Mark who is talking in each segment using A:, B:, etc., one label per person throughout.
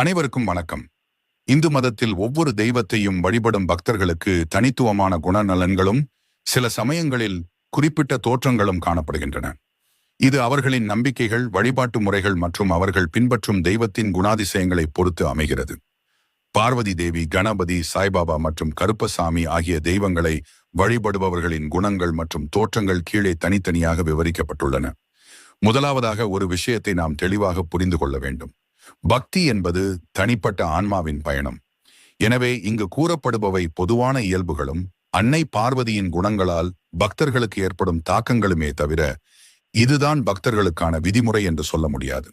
A: அனைவருக்கும் வணக்கம். இந்து மதத்தில் ஒவ்வொரு தெய்வத்தையும் வழிபடும் பக்தர்களுக்கு தனித்துவமான குணநலன்களும் சில சமயங்களில் குறிப்பிட்ட தோற்றங்களும் காணப்படுகின்றன. இது அவர்களின் நம்பிக்கைகள் வழிபாட்டு முறைகள் மற்றும் அவர்கள் பின்பற்றும் தெய்வத்தின் குணாதிசயங்களை பொறுத்து அமைகிறது. பார்வதி தேவி கணபதி சாய்பாபா மற்றும் கருப்பசாமி ஆகிய தெய்வங்களை வழிபடுபவர்களின் குணங்கள் மற்றும் தோற்றங்கள் கீழே தனித்தனியாக விவரிக்கப்பட்டுள்ளன. முதலாவதாக ஒரு விஷயத்தை நாம் தெளிவாக புரிந்து கொள்ள வேண்டும். பக்தி என்பது தனிப்பட்ட ஆன்மாவின் பயணம். எனவே இங்கு கூறப்படுபவை பொதுவான இயல்புகளும் அன்னை பார்வதியின் குணங்களால் பக்தர்களுக்கு ஏற்படும் தாக்கங்களுமே தவிர இதுதான் பக்தர்களுக்கான விதிமுறை என்று சொல்ல முடியாது.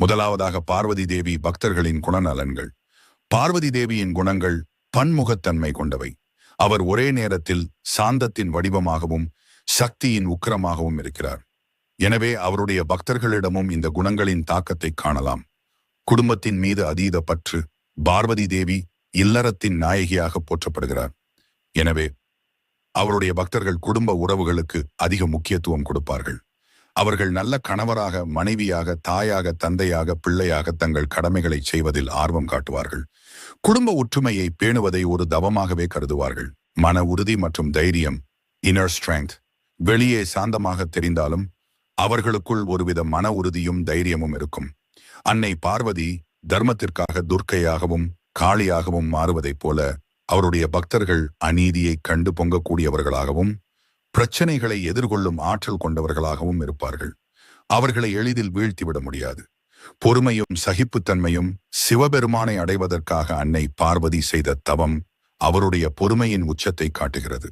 A: முதலாவதாக பார்வதி தேவி பக்தர்களின் குணநலன்கள். பார்வதி தேவியின் குணங்கள் பன்முகத்தன்மை கொண்டவை. அவர் ஒரே நேரத்தில் சாந்தத்தின் வடிவமாகவும் சக்தியின் உக்கிரமாகவும் இருக்கிறார். எனவே அவருடைய பக்தர்களிடமும் இந்த குணங்களின் தாக்கத்தை காணலாம். குடும்பத்தின் மீது அதீத பற்று பார்வதி தேவி இல்லறத்தின் நாயகியாக போற்றப்படுகிறார். எனவே அவருடைய பக்தர்கள் குடும்ப உறவுகளுக்கு அதிக முக்கியத்துவம் கொடுப்பார்கள். அவர்கள் நல்ல கணவராக மனைவியாக தாயாக தந்தையாக பிள்ளையாக தங்கள் கடமைகளை செய்வதில் ஆர்வம் காட்டுவார்கள். குடும்ப ஒற்றுமையை பேணுவதை ஒரு தவமாகவே கருதுவார்கள். மன உறுதி மற்றும் தைரியம் இன்னர் ஸ்ட்ரெங்க் வெளியே சாந்தமாக தெரிந்தாலும் அவர்களுக்குள் ஒருவித மன உறுதியும் தைரியமும் இருக்கும். அன்னை பார்வதி தர்மத்திற்காக துர்க்கையாகவும் காளியாகவும் மாறுவதைப் போல அவருடைய பக்தர்கள் அநீதியை கண்டு பொங்கக்கூடியவர்களாகவும் பிரச்சனைகளை எதிர்கொள்ளும் ஆற்றல் கொண்டவர்களாகவும் இருப்பார்கள். அவர்களை எளிதில் வீழ்த்திவிட முடியாது. பொறுமையும் சகிப்புத்தன்மையும் சிவபெருமானை அடைவதற்காக அன்னை பார்வதி செய்த தவம் அவருடைய பொறுமையின் உச்சத்தை காட்டுகிறது.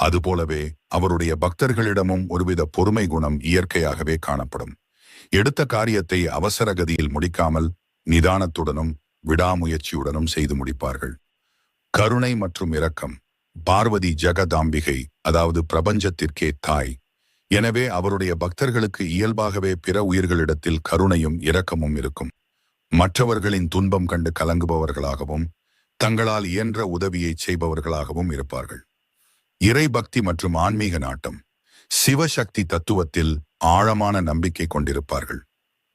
A: அதுபோலவே அவருடைய பக்தர்களிடமும் ஒருவித பொறுமை குணம் இயற்கையாகவே காணப்படும். எடுத்த காரியத்தை அவசர கதியில் முடிக்காமல் நிதானத்துடனும் விடாமுயற்சியுடனும் செய்து முடிப்பார்கள். கருணை மற்றும் இரக்கம் பார்வதி ஜெகதாம்பிகை அதாவது பிரபஞ்சத்திற்கே தாய். எனவே அவருடைய பக்தர்களுக்கு இயல்பாகவே பிற உயிர்களிடத்தில் கருணையும் இரக்கமும் இருக்கும். மற்றவர்களின் துன்பம் கண்டு கலங்குபவர்களாகவும் தங்களால் இயன்ற உதவியை செய்பவர்களாகவும் இருப்பார்கள். இறை பக்தி மற்றும் ஆன்மீக நாட்டம் சிவசக்தி தத்துவத்தில் ஆழமான நம்பிக்கை கொண்டிருப்பார்கள்.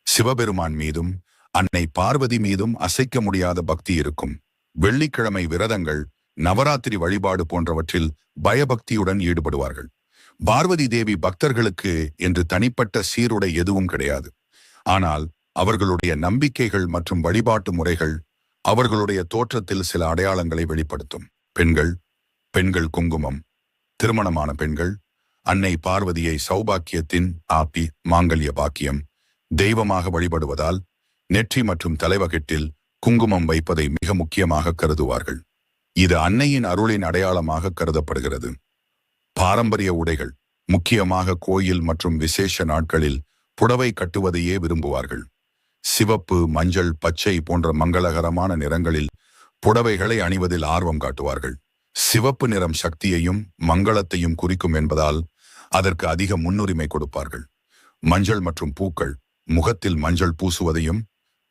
A: சிவபெருமான் மீதும் அன்னை பார்வதி மீதும் அசைக்க முடியாத பக்தி இருக்கும். வெள்ளிக்கிழமை விரதங்கள் நவராத்திரி வழிபாடு போன்றவற்றில் பயபக்தியுடன் ஈடுபடுவார்கள். பார்வதி தேவி பக்தர்களுக்கு என்று தனிப்பட்ட சீருடை எதுவும் கிடையாது. ஆனால் அவர்களுடைய நம்பிக்கைகள் மற்றும் வழிபாட்டு முறைகள் அவர்களுடைய தோற்றத்தில் சில அடையாளங்களை வெளிப்படுத்தும். பெண்கள் பெண்கள் குங்குமம். திருமணமான பெண்கள் அன்னை பார்வதியை சௌபாக்கியத்தின் ஆப்பி மாங்கல்ய பாக்கியம் தெய்வமாக வழிபடுவதால் நெற்றி மற்றும் தலைவகட்டில் குங்குமம் வைப்பதை மிக முக்கியமாக கருதுவார்கள். இது அன்னையின் அருளின் அடையாளமாக கருதப்படுகிறது. பாரம்பரிய உடைகள் முக்கியமாக கோயில் மற்றும் விசேஷ நாட்களில் புடவை கட்டுவதையே விரும்புவார்கள். சிவப்பு மஞ்சள் பச்சை போன்ற மங்களகரமான நிறங்களில் புடவைகளை அணிவதில் ஆர்வம் காட்டுவார்கள். சிவப்பு நிறம் சக்தியையும் மங்களத்தையும் குறிக்கும் என்பதால் அதற்கு அதிக முன்னுரிமை கொடுப்பார்கள். மஞ்சள் மற்றும் பூக்கள் முகத்தில் மஞ்சள் பூசுவதையும்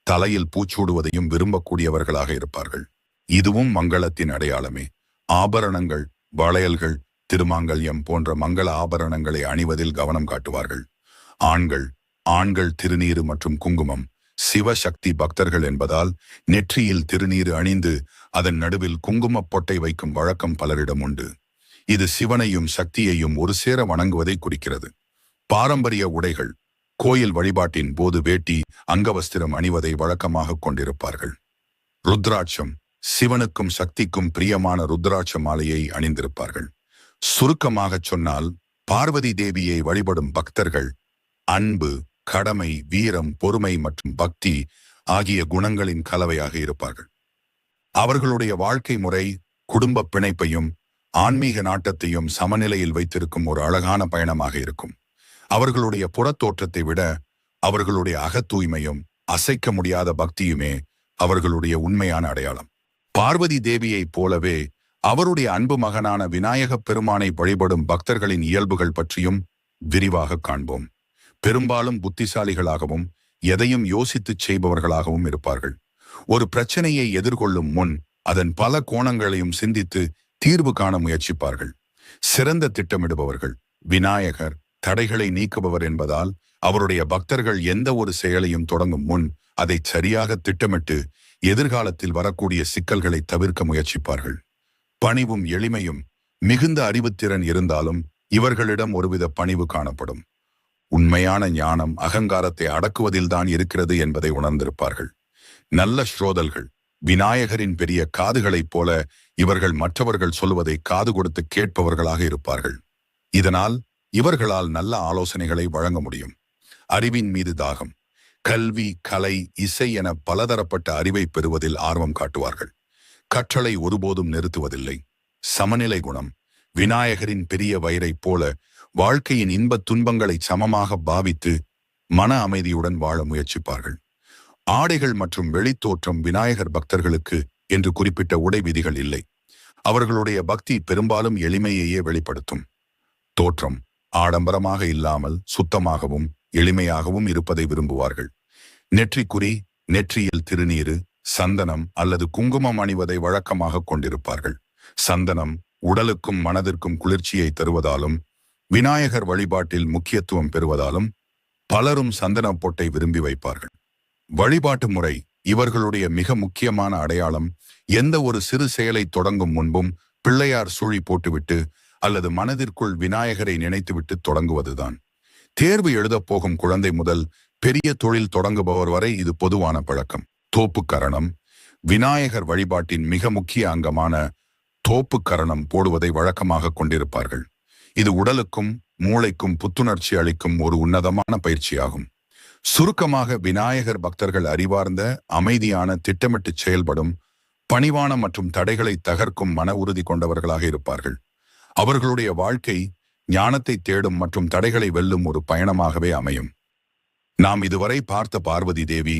A: தலையில் பூச்சூடுவதையும் விரும்பக்கூடியவர்களாக இருப்பார்கள். இதுவும் மங்களத்தின் அடையாளமே. ஆபரணங்கள் வளையல்கள் திருமாங்கல்யம் போன்ற மங்கள ஆபரணங்களை அணிவதில் கவனம் காட்டுவார்கள். ஆண்கள் ஆண்கள் திருநீரு மற்றும் குங்குமம் சிவசக்தி பக்தர்கள் என்பதால் நெற்றியில் திருநீரு அணிந்து அதன் நடுவில் குங்குமப் பொட்டை வைக்கும் வழக்கம் பலரிடம் உண்டு. இது சிவனையும் சக்தியையும் ஒரு சேர வணங்குவதை குறிக்கிறது. பாரம்பரிய உடைகள் கோயில் வழிபாட்டின் போது வேட்டி அங்கவஸ்திரம் அணிவதை வழக்கமாக கொண்டிருப்பார்கள். ருத்ராட்சம் சிவனுக்கும் சக்திக்கும் பிரியமான ருத்ராட்ச மாலையை அணிந்திருப்பார்கள். சுருக்கமாகச் சொன்னால் பார்வதி தேவியை வழிபடும் பக்தர்கள் அன்பு கடமை வீரம் பொறுமை மற்றும் பக்தி ஆகிய குணங்களின் கலவையாக இருப்பார்கள். அவர்களுடைய வாழ்க்கை முறை குடும்ப பிணைப்பையும் ஆன்மீக நாட்டத்தையும் சமநிலையில் வைத்திருக்கும் ஒரு அழகான பயணமாக இருக்கும். அவர்களுடைய புறத்தோற்றத்தை விட அவர்களுடைய அகத்தூய்மையும் அசைக்க முடியாத பக்தியுமே அவர்களுடைய உண்மையான அடையாளம். பார்வதி தேவியைப் போலவே அவருடைய அன்பு மகனான விநாயகப் பெருமானை வழிபடும் பக்தர்களின் இயல்புகள் பற்றியும் விரிவாக காண்போம். பெரும்பாலும் புத்திசாலிகளாகவும் எதையும் யோசித்துச் செய்பவர்களாகவும் இருப்பார்கள். ஒரு பிரச்சனையை எதிர்கொள்ளும் முன் அதன் பல கோணங்களையும் சிந்தித்து தீர்வு காண முயற்சிப்பார்கள். சிறந்த திட்டமிடுபவர்கள் விநாயகர் தடைகளை நீக்குபவர் என்பதால் அவருடைய பக்தர்கள் எந்த ஒரு செயலையும் தொடங்கும் முன் அதை சரியாக திட்டமிட்டு எதிர்காலத்தில் வரக்கூடிய சிக்கல்களை தவிர்க்க முயற்சிப்பார்கள். பணிவும் எளிமையும் மிகுந்த அறிவுத்திறன் இருந்தாலும் இவர்களிடம் ஒருவித பணிவு காணப்படும். உண்மையான ஞானம் அகங்காரத்தை அடக்குவதில்தான் இருக்கிறது என்பதை உணர்ந்திருப்பார்கள். நல்ல ஸ்ரோதல்கள் விநாயகரின் பெரிய காதுகளைப் போல இவர்கள் மற்றவர்கள் சொல்வதை காது கொடுத்து கேட்பவர்களாக இருப்பார்கள். இதனால் இவர்களால் நல்ல ஆலோசனைகளை வழங்க முடியும். அறிவின் மீது தாகம். கல்வி கலை இசை என பலதரப்பட்ட அறிவை பெறுவதில் ஆர்வம் காட்டுவார்கள். கற்றலை ஒருபோதும் நிறுத்துவதில்லை. சமநிலை குணம். விநாயகரின் பெரிய வயிறைப் போல வாழ்க்கையின் இன்பத் துன்பங்களை சமமாக பாவித்து மன அமைதியுடன் வாழ முயற்சிப்பார்கள். ஆடைகள் மற்றும் வெளித்தோற்றம் விநாயகர் பக்தர்களுக்கு என்று குறிப்பிட்ட உடை விதிகள் இல்லை. அவர்களுடைய பக்தி பெரும்பாலும் எளிமையையே வெளிப்படுத்தும். தோற்றம் ஆடம்பரமாக இல்லாமல் சுத்தமாகவும் எளிமையாகவும் இருப்பதை விரும்புவார்கள். நெற்றிக்குறி நெற்றியில் திருநீரு சந்தனம் அல்லது குங்குமம் அணிவதை வழக்கமாக கொண்டிருப்பார்கள். சந்தனம் உடலுக்கும் மனதிற்கும் குளிர்ச்சியை தருவதாலும் விநாயகர் வழிபாட்டில் முக்கியத்துவம் பெறுவதாலும் பலரும் சந்தன பொட்டை விரும்பி வைப்பார்கள். வழிபாட்டு முறை இவர்களுடைய மிக முக்கியமான அடையாளம் எந்த ஒரு சிறு செயலை தொடங்கும் முன்பும் பிள்ளையார் சுழி போட்டுவிட்டு அல்லது மனதிற்குள் விநாயகரை நினைத்துவிட்டு தொடங்குவதுதான். தேர்வு எழுதப் போகும் குழந்தை முதல் பெரிய தொழில் தொடங்குபவர் வரை இது பொதுவான பழக்கம். தோப்பு கரணம். விநாயகர் வழிபாட்டின் மிக முக்கிய அங்கமான தோப்பு கரணம் போடுவதை வழக்கமாக கொண்டிருப்பார்கள். இது உடலுக்கும் மூளைக்கும் புத்துணர்ச்சி அளிக்கும் ஒரு உன்னதமான பயிற்சியாகும். சுருக்கமாக விநாயகர் பக்தர்கள் அறிவார்ந்த அமைதியான திட்டமிட்டு செயல்படும் பணிவான மற்றும் தடைகளை தகர்க்கும் மன உறுதி கொண்டவர்களாக இருப்பார்கள். அவர்களுடைய வாழ்க்கை ஞானத்தை தேடும் மற்றும் தடைகளை வெல்லும் ஒரு பயணமாகவே அமையும். நாம் இதுவரை பார்த்த பார்வதி தேவி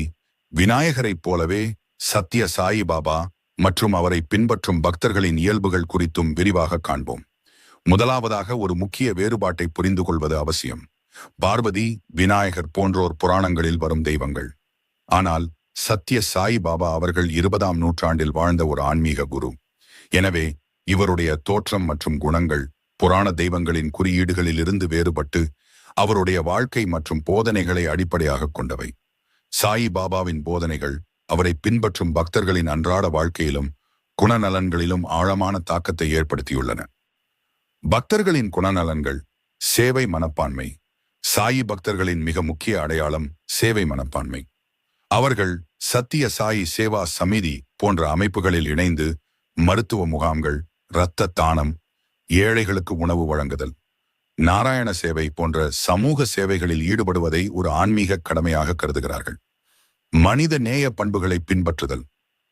A: விநாயகரைப் போலவே சத்ய சாயி பாபா மற்றும் அவரை பின்பற்றும் பக்தர்களின் இயல்புகள் குறித்தும் விரிவாக காண்போம். முதலாவதாக ஒரு முக்கிய வேறுபாட்டை புரிந்து கொள்வது அவசியம். பார்வதி விநாயகர் போன்றோர் புராணங்களில் வரும் தெய்வங்கள். ஆனால் சத்ய சாய் பாபா அவர்கள் இருபதாம் நூற்றாண்டில் வாழ்ந்த ஒரு ஆன்மீக குரு. எனவே இவருடைய தோற்றம் மற்றும் குணங்கள் புராண தெய்வங்களின் குறியீடுகளிலிருந்து வேறுபட்டு அவருடைய வாழ்க்கை மற்றும் போதனைகளை அடிப்படையாக கொண்டவை. சாயி பாபாவின் போதனைகள் அவரை பின்பற்றும் பக்தர்களின் அன்றாட வாழ்க்கையிலும் குணநலன்களிலும் ஆழமான தாக்கத்தை ஏற்படுத்தியுள்ளன. பக்தர்களின் குணநலன்கள் சேவை மனப்பான்மை சாயி பக்தர்களின் மிக முக்கிய அடையாளம் சேவை மனப்பான்மை. அவர்கள் சத்திய சாயி சேவா சமிதி போன்ற அமைப்புகளில் இணைந்து மருத்துவ முகாம்கள் இரத்த தானம் ஏழைகளுக்கு உணவு வழங்குதல் நாராயண சேவை போன்ற சமூக சேவைகளில் ஈடுபடுவதை ஒரு ஆன்மீக கடமையாக கருதுகிறார்கள். மனித நேய பண்புகளை பின்பற்றுதல்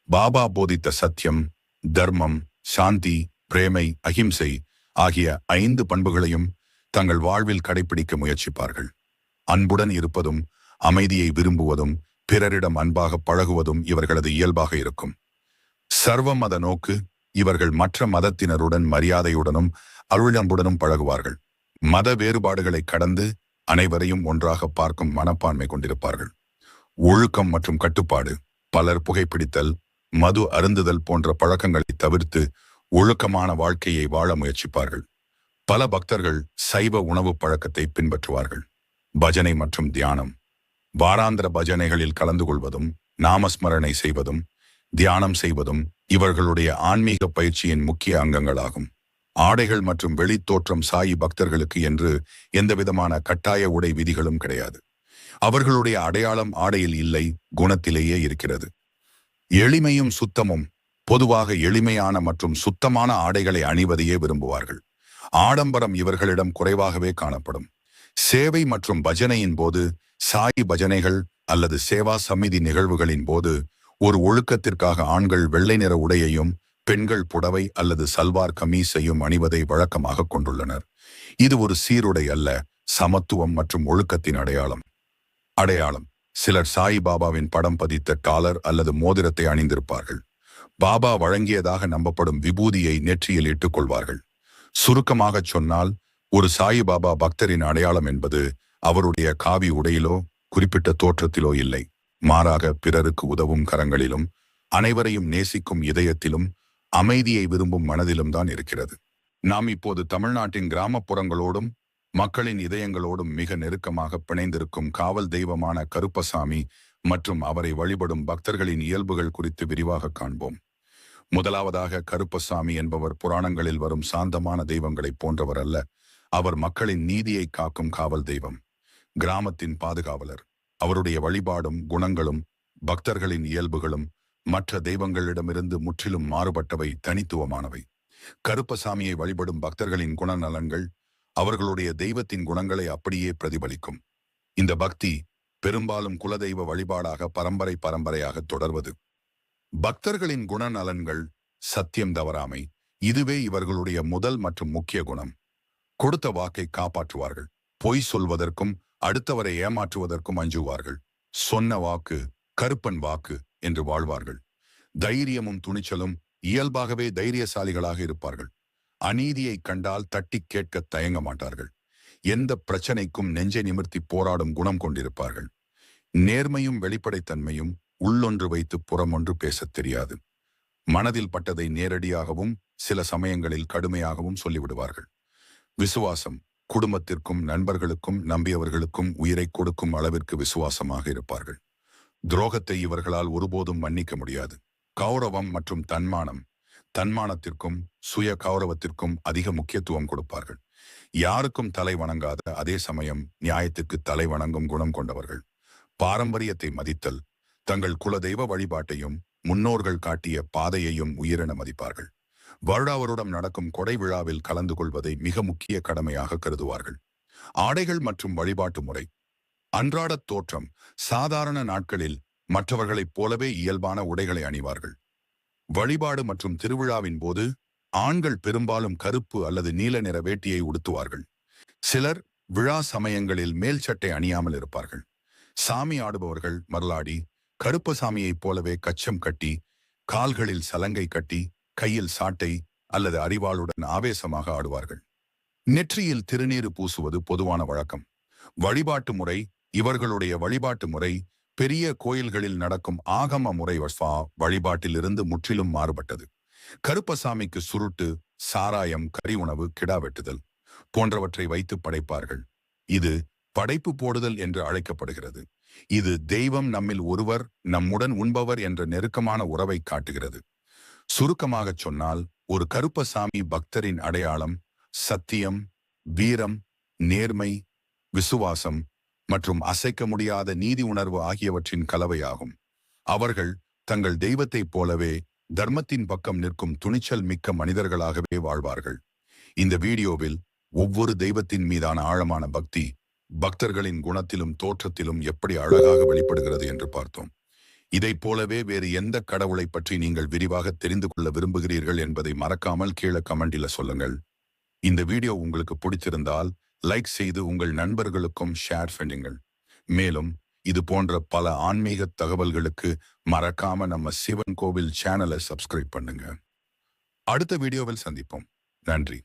A: பாபா போதித்த சத்தியம் தர்மம் சாந்தி பிரேமை அகிம்சை ஆகிய ஐந்து பண்புகளையும் தங்கள் வாழ்வில் கடைபிடிக்க முயற்சிப்பார்கள். அன்புடன் இருப்பதும் அமைதியை விரும்புவதும் பிறரிடம் அன்பாக பழகுவதும் இவர்களது இயல்பாக இருக்கும். சர்வ மத நோக்கு இவர்கள் மற்ற மதத்தினருடன் மரியாதையுடனும் அருளன்புடனும் பழகுவார்கள். மத வேறுபாடுகளை கடந்து அனைவரையும் ஒன்றாக பார்க்கும் மனப்பான்மை கொண்டிருப்பார்கள். ஒழுக்கம் மற்றும் கட்டுப்பாடு பலர் புகைப்பிடித்தல் மது அருந்துதல் போன்ற பழக்கங்களை தவிர்த்து ஒழுக்கமான வாழ்க்கையை வாழ முயற்சிப்பார்கள். பல பக்தர்கள் சைவ உணவு பழக்கத்தை பின்பற்றுவார்கள். பஜனை மற்றும் தியானம். வாராந்திர பஜனைகளில் கலந்து கொள்வதும் நாமஸ்மரணை செய்வதும் தியானம் செய்வதும் இவர்களுடைய ஆன்மீக பயிற்சியின் முக்கிய அங்கங்களாகும். ஆடைகள் மற்றும் வெளித்தோற்றம் சாயி பக்தர்களுக்கு என்று எந்தவிதமான கட்டாய உடை விதிகளும் கிடையாது. அவர்களுடைய அடையாளம் ஆடையில் இல்லை குணத்திலேயே இருக்கிறது. எளிமையும் சுத்தமும் பொதுவாக எளிமையான மற்றும் சுத்தமான ஆடைகளை அணிவதையே விரும்புவார்கள். ஆடம்பரம் இவர்களிடம் குறைவாகவே காணப்படும். சேவை மற்றும் பஜனையின் போது சாயி பஜனைகள் அல்லது சேவா சமிதி நிகழ்வுகளின் போது ஒரு ஒழுக்கத்திற்காக ஆண்கள் வெள்ளை நிற உடையையும் பெண்கள் புடவை அல்லது சல்வார் கமீஸையும் அணிவதை வழக்கமாக கொண்டுள்ளனர். இது ஒரு சீருடை அல்ல சமத்துவம் மற்றும் ஒழுக்கத்தின் அடையாளம். அடையாளம் சிலர் சாய் பாபாவின் படம் பதித்த டாலர் அல்லது மோதிரத்தை அணிந்திருப்பார்கள். பாபா வழங்கியதாக நம்பப்படும் விபூதியை நெற்றியில் இட்டுக் கொள்வார்கள். சுருக்கமாகச் சொன்னால் ஒரு சாயிபாபா பக்தரின் அடையாளம் என்பது அவருடைய காவி உடையிலோ குறிப்பிட்ட தோற்றத்திலோ இல்லை. மாறாக பிறருக்கு உதவும் கரங்களிலும் அனைவரையும் நேசிக்கும் இதயத்திலும் அமைதியை விரும்பும் மனதிலும் தான் இருக்கிறது. நாம் இப்போது தமிழ்நாட்டின் கிராமப்புறங்களோடும் மக்களின் இதயங்களோடும் மிக நெருக்கமாக பிணைந்திருக்கும் காவல் தெய்வமான கருப்பசாமி மற்றும் அவரை வழிபடும் பக்தர்களின் இயல்புகள் குறித்து விரிவாக காண்போம். முதலாவதாக கருப்பசாமி என்பவர் புராணங்களில் வரும் சாந்தமான தெய்வங்களைப் போன்றவர் அல்ல. அவர் மக்களின் நீதியை காக்கும் காவல் தெய்வம். கிராமத்தின் பாதுகாவலர். அவருடைய வழிபாடும் குணங்களும் பக்தர்களின் இயல்புகளும் மற்ற தெய்வங்களிடமிருந்து முற்றிலும் மாறுபட்டவை தனித்துவமானவை. கருப்பசாமியை வழிபடும் பக்தர்களின் குணநலன்கள் அவர்களுடைய தெய்வத்தின் குணங்களை அப்படியே பிரதிபலிக்கும். இந்த பக்தி பெரும்பாலும் குலதெய்வ வழிபாடாக பரம்பரை பரம்பரையாக தொடர்வது. பக்தர்களின் குணநலன்கள் சத்தியம் தவறாமை. இதுவே இவர்களுடைய முதல் மற்றும் முக்கிய குணம். கொடுத்த வாக்கை காப்பாற்றுவார்கள். பொய் சொல்வதற்கும் அடுத்தவரை ஏமாற்றுவதற்கும் அஞ்சுவார்கள். சொன்ன வாக்கு கருப்பன் வாக்கு என்று வாழ்வார்கள். தைரியமும் துணிச்சலும் இயல்பாகவே தைரியசாலிகளாக இருப்பார்கள். அநீதியை கண்டால் தட்டி கேட்க தயங்க மாட்டார்கள். எந்த பிரச்சனைக்கும் நெஞ்சை நிமிர்த்தி போராடும் குணம் கொண்டிருப்பார்கள். நேர்மையும் வெளிப்படைத்தன்மையும் உள்ளொன்று வைத்து புறமொன்று பேசத் தெரியாது. மனதில் பட்டதை நேரடியாகவும் சில சமயங்களில் கடுமையாகவும் சொல்லிவிடுவார்கள். விசுவாசம் குடும்பத்திற்கும் நண்பர்களுக்கும் நம்பியவர்களுக்கும் உயிரை கொடுக்கும் அளவிற்கு விசுவாசமாக இருப்பார்கள். துரோகத்தை இவர்களால் ஒருபோதும் மன்னிக்க முடியாது. கௌரவம் மற்றும் தன்மானம் தன்மானத்திற்கும் சுய கௌரவத்திற்கும் அதிக முக்கியத்துவம் கொடுப்பார்கள். யாருக்கும் தலை வணங்காத அதே சமயம் நியாயத்துக்கு தலை வணங்கும் குணம் கொண்டவர்கள். பாரம்பரியத்தை மதித்தல் தங்கள் குலதெய்வ வழிபாட்டையும் முன்னோர்கள் காட்டிய பாதையையும் உயிரென மதிப்பார்கள். வருடாவருடம் நடக்கும் கொடை விழாவில் கலந்து கொள்வதை மிக முக்கிய கடமையாக கருதுவார்கள். ஆடைகள் மற்றும் வழிபாட்டு முறை. அன்றாடத் தோற்றம். சாதாரண நாட்களில் மற்றவர்களைப் போலவே இயல்பான உடைகளை அணிவார்கள். வழிபாடு மற்றும் திருவிழாவின் போது ஆண்கள் பெரும்பாலும் கருப்பு அல்லது நீல நிற வேட்டியை உடுத்துவார்கள். சிலர் விழா சமயங்களில் மேல் சட்டை அணியாமல் இருப்பார்கள். சாமி ஆடுபவர்கள் மரலாடி கருப்பசாமியைப் போலவே கச்சம் கட்டி கால்களில் சலங்கை கட்டி கையில் சாட்டை அல்லது அறிவாளுடன் ஆவேசமாக ஆடுவார்கள். நெற்றியில் திருநீறு பூசுவது பொதுவான வழக்கம். வழிபாட்டு முறை இவர்களுடைய வழிபாட்டு முறை பெரிய கோயில்களில் நடக்கும் ஆகம முறை வஸ்வா வழிபாட்டிலிருந்து முற்றிலும் மாறுபட்டது. கருப்பசாமிக்கு சுருட்டு சாராயம் கறி உணவு கிடா வெட்டுதல் போன்றவற்றை வைத்து படைப்பார்கள். இது படைப்பு போடுதல் என்று அழைக்கப்படுகிறது. இது தெய்வம் நம்மில் ஒருவர் நம்முடன் உண்பவர் என்ற நெருக்கமான உறவை காட்டுகிறது. சுருக்கமாகச் சொன்னால் ஒரு கருப்பசாமி பக்தரின் அடையாளம் சத்தியம் வீரம் நேர்மை விசுவாசம் மற்றும் அசைக்க முடியாத நீதி உணர்வு ஆகியவற்றின் கலவையாகும். அவர்கள் தங்கள் தெய்வத்தைப் போலவே தர்மத்தின் பக்கம் நிற்கும் துணிச்சல் மிக்க மனிதர்களாகவே வாழ்வார்கள். இந்த வீடியோவில் ஒவ்வொரு தெய்வத்தின் மீதான ஆழமான பக்தி பக்தர்களின் குணத்திலும் தோற்றத்திலும் எப்படி அழகாக வெளிப்படுகிறது என்று பார்த்தோம். இதைப் போலவே வேறு எந்த கடவுளை பற்றி நீங்கள் விரிவாக தெரிந்து கொள்ள விரும்புகிறீர்கள் என்பதை மறக்காமல் கீழே கமெண்டில் சொல்லுங்கள். இந்த வீடியோ உங்களுக்கு பிடித்திருந்தால் லைக் செய்து உங்கள் நண்பர்களுக்கும் ஷேர் பண்ணுங்கள். மேலும் இது போன்ற பல ஆன்மீக தகவல்களுக்கு மறக்காம நம்ம சிவன் கோவில் சேனலை சப்ஸ்கிரைப் பண்ணுங்க. அடுத்த வீடியோவில் சந்திப்போம். நன்றி.